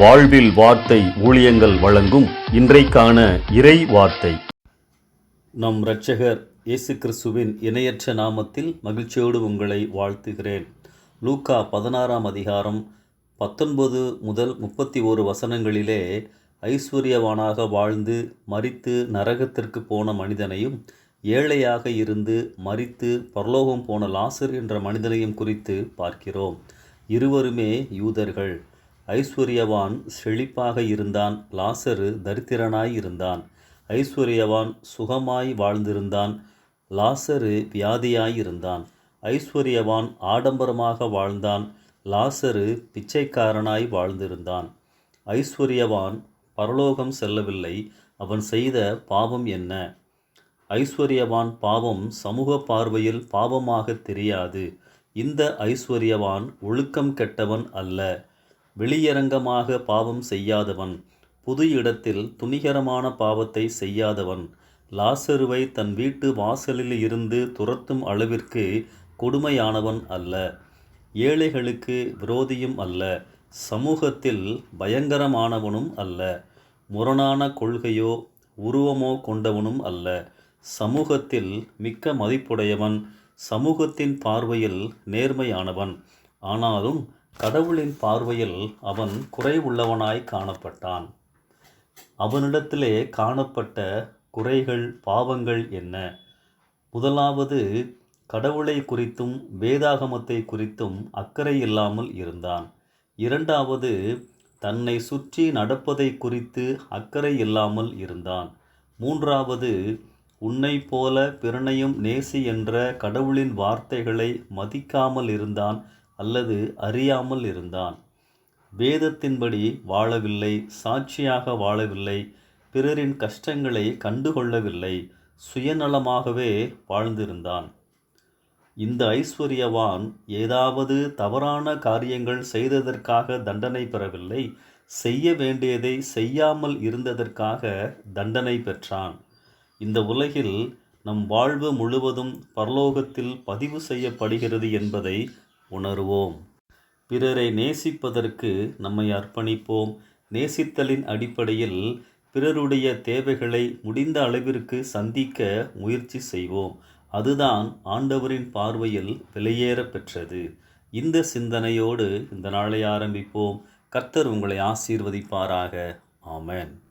வாழ்வில் வார்த்தை ஊழியங்கள் வழங்கும் இன்றைக்கான இறை வார்த்தை. நம் இரட்சகர் இயேசு கிறிஸ்துவின் இணையற்ற நாமத்தில் மகிழ்ச்சியோடு உங்களை வாழ்த்துகிறேன். லூக்கா பதினாறாம் அதிகாரம் பத்தொன்பது முதல் முப்பத்தி ஓரு வசனங்களிலே ஐஸ்வர்யவானாக வாழ்ந்து மறித்து நரகத்திற்கு போன மனிதனையும் ஏழையாக இருந்து மறித்து பரலோகம் போன லாசர் என்ற மனிதனையும் குறித்து பார்க்கிறோம். இருவருமே யூதர்கள். ஐஸ்வர்யவான் செழிப்பாக இருந்தான் லாசரு தரித்திரனாய் இருந்தான். ஐஸ்வர்யவான் சுகமாய் வாழ்ந்திருந்தான் லாசரு வியாதியாய் இருந்தான். ஐஸ்வர்யவான் ஆடம்பரமாக வாழ்ந்தான் லாசரு பிச்சைக்காரனாய் வாழ்ந்திருந்தான். ஐஸ்வர்யவான் பரலோகம் செல்லவில்லை அவன் செய்த பாவம் என்ன? ஐஸ்வர்யவான் பாவம் சமூக பார்வையில் பாவமாக தெரியாது. இந்த ஐஸ்வர்யவான் ஒழுக்கம் கெட்டவன் அல்ல. வெளியரங்கமாக பாவம் செய்யாதவன் புது இடத்தில் துணிகரமான பாவத்தை செய்யாதவன் லாசருவை தன் வீட்டு வாசலில் இருந்து துரத்தும் அளவிற்கு கொடுமையானவன் அல்ல. ஏழைகளுக்கு விரோதியும் அல்ல. சமூகத்தில் பயங்கரமானவனும் அல்ல. முரணான கொள்கையோ உருவமோ கொண்டவனும் அல்ல. சமூகத்தில் மிக்க மதிப்புடையவன் சமூகத்தின் பார்வையில் நேர்மையானவன். ஆனாலும் கடவுளின் பார்வையில் அவன் குறைவுள்ளவனாய் காணப்பட்டான். அவனிடத்திலே காணப்பட்ட குறைகள் பாவங்கள் என்ன? முதலாவது கடவுளை குறித்தும் வேதாகமத்தை குறித்தும் அக்கறை இல்லாமல் இருந்தான். இரண்டாவது தன்னை சுற்றி நடப்பதை குறித்து அக்கறை இல்லாமல் இருந்தான். மூன்றாவது உன்னை போல பிறனையும் நேசி என்ற கடவுளின் வார்த்தைகளை மதிக்காமல் இருந்தான் அல்லது அறியாமல் இருந்தான். வேதத்தின்படி வாழவில்லை சாட்சியாக வாழவில்லை பிறரின் கஷ்டங்களை கண்டுகொள்ளவில்லை சுயநலமாகவே வாழ்ந்திருந்தான். இந்த ஐஸ்வர்யவான் ஏதாவது தவறான காரியங்கள் செய்ததற்காக தண்டனை பெறவில்லை செய்ய வேண்டியதை செய்யாமல் இருந்ததற்காக தண்டனை பெற்றான். இந்த உலகில் நம் வாழ்வு முழுவதும் பரலோகத்தில் பதிவு செய்யப்படுகிறது என்பதை உணர்வோம். பிறரை நேசிப்பதற்கு நம்மை அர்ப்பணிப்போம். நேசித்தலின் அடிப்படையில் பிறருடைய தேவைகளை முடிந்த அளவிற்கு சந்திக்க முயற்சி செய்வோம். அதுதான் ஆண்டவரின் பார்வையில் வெளியேற பெற்றது. இந்த சிந்தனையோடு இந்த நாளை ஆரம்பிப்போம். கர்த்தர் உங்களை ஆசீர்வதிப்பாராக. ஆமேன்.